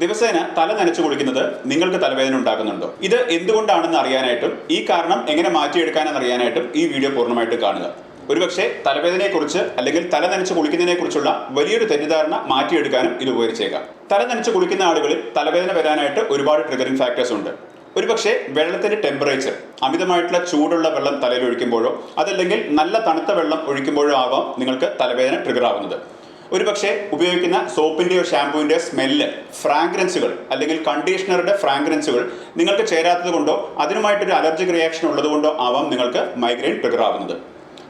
ദിവസേന തല നനച്ചു കുളിക്കുന്നത് നിങ്ങൾക്ക് തലവേദന ഉണ്ടാക്കുന്നുണ്ടോ? ഇത് എന്തുകൊണ്ടാണെന്ന് അറിയാനായിട്ടും ഈ കാരണം എങ്ങനെ മാറ്റിയെടുക്കാനെന്ന് അറിയാനായിട്ടും ഈ വീഡിയോ പൂർണമായിട്ട് കാണുക. ഒരുപക്ഷെ തലവേദനയെക്കുറിച്ച് അല്ലെങ്കിൽ തല നനച്ച് കുളിക്കുന്നതിനെക്കുറിച്ചുള്ള വലിയൊരു തെറ്റിദ്ധാരണ മാറ്റിയെടുക്കാനും ഇത് ഉപകരിച്ചേക്കാം. തല നനച്ച് കുളിക്കുന്ന ആളുകളിൽ തലവേദന വരാനായിട്ട് ഒരുപാട് ട്രിഗറിംഗ് ഫാക്ടേഴ്സ് ഉണ്ട്. ഒരുപക്ഷെ വെള്ളത്തിന്റെ ടെമ്പറേച്ചർ അമിതമായിട്ടുള്ള ചൂടുള്ള വെള്ളം തലയിൽ ഒഴിക്കുമ്പോഴോ അതല്ലെങ്കിൽ നല്ല തണുത്ത വെള്ളം ഒഴിക്കുമ്പോഴോ ആവാം നിങ്ങൾക്ക് തലവേദന ട്രിഗർ ആവുന്നത്. ഒരുപക്ഷെ ഉപയോഗിക്കുന്ന സോപ്പിന്റെയോ ഷാമ്പുവിന്റെയോ സ്മെല്ല് ഫ്രാഗ്രൻസുകൾ അല്ലെങ്കിൽ കണ്ടീഷണറുടെ ഫ്രാഗ്രൻസുകൾ നിങ്ങൾക്ക് ചേരാത്തത് കൊണ്ടോ അതിനുമായിട്ടൊരു അലർജിക് റിയാക്ഷൻ ഉള്ളതുകൊണ്ടോ ആവാം നിങ്ങൾക്ക് മൈഗ്രെയിൻ ട്രിഗർ ആവുന്നത്.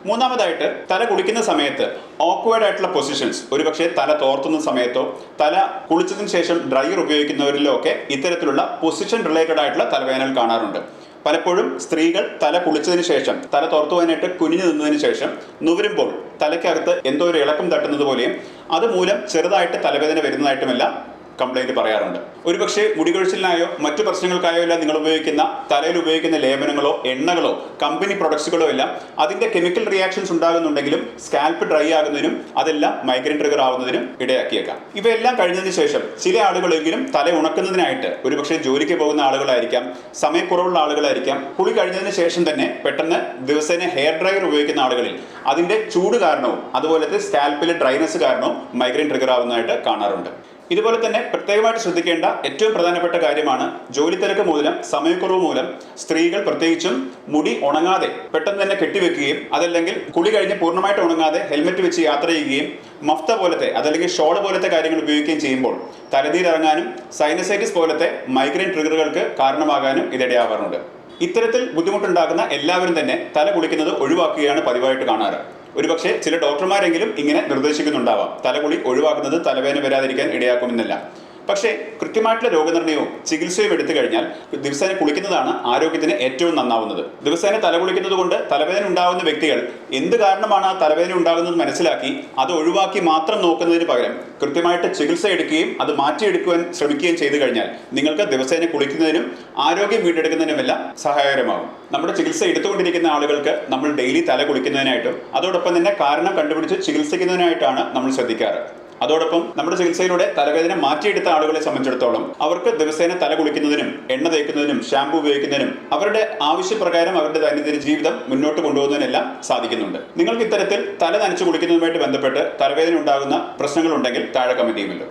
മൂന്നാമതായിട്ട് തല കുളിക്കുന്ന സമയത്ത് ഓക്വേർഡ് ആയിട്ടുള്ള പൊസിഷൻസ് ഒരുപക്ഷെ തല തോർത്തുന്ന സമയത്തോ തല കുളിച്ചതിന് ശേഷം ഡ്രയർ ഉപയോഗിക്കുന്നവരിലോ ഒക്കെ ഇത്തരത്തിലുള്ള പൊസിഷൻ റിലേറ്റഡ് ആയിട്ടുള്ള തലവേദനകൾ കാണാറുണ്ട്. പലപ്പോഴും സ്ത്രീകൾ തല കുളിച്ചതിന് ശേഷം തല തുറത്തുവാനായിട്ട് കുനിഞ്ഞു നിന്നതിന് ശേഷം നുവരുമ്പോൾ തലയ്ക്കകത്ത് എന്തോ ഒരു ഇളക്കം തട്ടുന്നത് പോലെയും അതുമൂലം ചെറുതായിട്ട് തലവേദന വരുന്നതായിട്ടുമെല്ലാം കംപ്ലൈന്റ് പറയാറുണ്ട്. ഒരുപക്ഷെ മുടികൊഴിച്ചിലിനായോ മറ്റു പ്രശ്നങ്ങൾക്കായോ എല്ലാം നിങ്ങൾ ഉപയോഗിക്കുന്ന തലയിൽ ഉപയോഗിക്കുന്ന ലേപനങ്ങളോ എണ്ണകളോ കമ്പനി പ്രൊഡക്ട്സുകളോ എല്ലാം അതിന്റെ കെമിക്കൽ റിയാക്ഷൻസ് ഉണ്ടാകുന്നുണ്ടെങ്കിലും സ്കാൽപ്പ് ഡ്രൈ ആകുന്നതിനും അതെല്ലാം മൈഗ്രൈൻ ട്രിഗർ ആവുന്നതിനും ഇടയാക്കിയേക്കാം. ഇവയെല്ലാം കഴിഞ്ഞതിന് ശേഷം ചില ആളുകളെങ്കിലും തല ഉണക്കുന്നതിനായിട്ട് ഒരുപക്ഷെ ജോലിക്ക് പോകുന്ന ആളുകളായിരിക്കാം സമയക്കുറവുള്ള ആളുകളായിരിക്കാം കുളി കഴിഞ്ഞതിന് ശേഷം തന്നെ പെട്ടെന്ന് ദിവസേന ഹെയർ ഡ്രയർ ഉപയോഗിക്കുന്ന ആളുകളിൽ അതിന്റെ ചൂട് കാരണവും അതുപോലത്തെ സ്കാൽപ്പിലെ ഡ്രൈനസ് കാരണവും മൈഗ്രൈൻ ട്രിഗർ ആവുന്നതായിട്ട് കാണാറുണ്ട്. ഇതുപോലെ തന്നെ പ്രത്യേകമായിട്ട് ശ്രദ്ധിക്കേണ്ട ഏറ്റവും പ്രധാനപ്പെട്ട കാര്യമാണ് ജോലി തിരക്ക് മൂലം സമയക്കുറവ് മൂലം സ്ത്രീകൾ പ്രത്യേകിച്ചും മുടി ഉണങ്ങാതെ പെട്ടെന്ന് തന്നെ കെട്ടിവെക്കുകയും അതല്ലെങ്കിൽ കുളി കഴിഞ്ഞ് പൂർണമായിട്ട് ഉണങ്ങാതെ ഹെൽമെറ്റ് വെച്ച് യാത്ര ചെയ്യുകയും മഫ്ത പോലത്തെ അതല്ലെങ്കിൽ ഷോൾ പോലത്തെ കാര്യങ്ങൾ ഉപയോഗിക്കുകയും ചെയ്യുമ്പോൾ തലനീരിറങ്ങാനും സൈനസൈറ്റിസ് പോലത്തെ മൈഗ്രെയിൻ ട്രിഗറുകൾക്ക് കാരണമാകാനും ഇതിടയാവാറുണ്ട്. ഇത്തരത്തിൽ ബുദ്ധിമുട്ടുണ്ടാകുന്ന എല്ലാവരും തന്നെ തല കുളിക്കുന്നത് ഒഴിവാക്കുകയാണ് പതിവായിട്ട് കാണാറ്. ഒരുപക്ഷെ ചില ഡോക്ടർമാരെങ്കിലും ഇങ്ങനെ നിർദ്ദേശിക്കുന്നുണ്ടാവാം. തലകുളി ഒഴിവാക്കുന്നത് തലവേദന വരാതിരിക്കാൻ ഇടയാക്കുമെന്നില്ല. പക്ഷേ കൃത്യമായിട്ടുള്ള രോഗനിർണയവും ചികിത്സയും എടുത്തു കഴിഞ്ഞാൽ ദിവസേന കുളിക്കുന്നതാണ് ആരോഗ്യത്തിന് ഏറ്റവും നന്നാവുന്നത്. ദിവസേന തല കുളിക്കുന്നത് കൊണ്ട് തലവേദന ഉണ്ടാകുന്ന വ്യക്തികൾ എന്ത് കാരണമാണ് ആ തലവേദന ഉണ്ടാകുന്നത് മനസ്സിലാക്കി അത് ഒഴിവാക്കി മാത്രം നോക്കുന്നതിന് പകരം കൃത്യമായിട്ട് ചികിത്സ എടുക്കുകയും അത് മാറ്റിയെടുക്കുവാൻ ശ്രമിക്കുകയും ചെയ്തു കഴിഞ്ഞാൽ നിങ്ങൾക്ക് ദിവസേന കുളിക്കുന്നതിനും ആരോഗ്യം വീണ്ടെടുക്കുന്നതിനുമെല്ലാം സഹായകരമാകും. നമ്മുടെ ചികിത്സ എടുത്തുകൊണ്ടിരിക്കുന്ന ആളുകൾക്ക് നമ്മൾ ഡെയിലി തല കുളിക്കുന്നതിനായിട്ടും അതോടൊപ്പം തന്നെ കാരണം കണ്ടുപിടിച്ച് ചികിത്സിക്കുന്നതിനായിട്ടാണ് നമ്മൾ ശ്രദ്ധിക്കാറ്. അതോടൊപ്പം നമ്മുടെ ചികിത്സയിലൂടെ തലവേദന മാറ്റിയെടുത്ത ആളുകളെ സംബന്ധിച്ചിടത്തോളം അവർക്ക് ദിവസേന തല കുളിക്കുന്നതിനും എണ്ണ തേക്കുന്നതിനും ഷാമ്പു ഉപയോഗിക്കുന്നതിനും അവരുടെ ആവശ്യപ്രകാരം അവരുടെ ദൈനംദിന ജീവിതം മുന്നോട്ട് കൊണ്ടുപോകുന്നതിനെല്ലാം സാധിക്കുന്നുണ്ട്. നിങ്ങൾക്ക് ഇത്തരത്തിൽ തല നനച്ചു കുളിക്കുന്നതുമായിട്ട് ബന്ധപ്പെട്ട് തലവേദന ഉണ്ടാകുന്ന പ്രശ്നങ്ങളുണ്ടെങ്കിൽ താഴെ കമന്റ് ചെയ്യുമല്ലോ.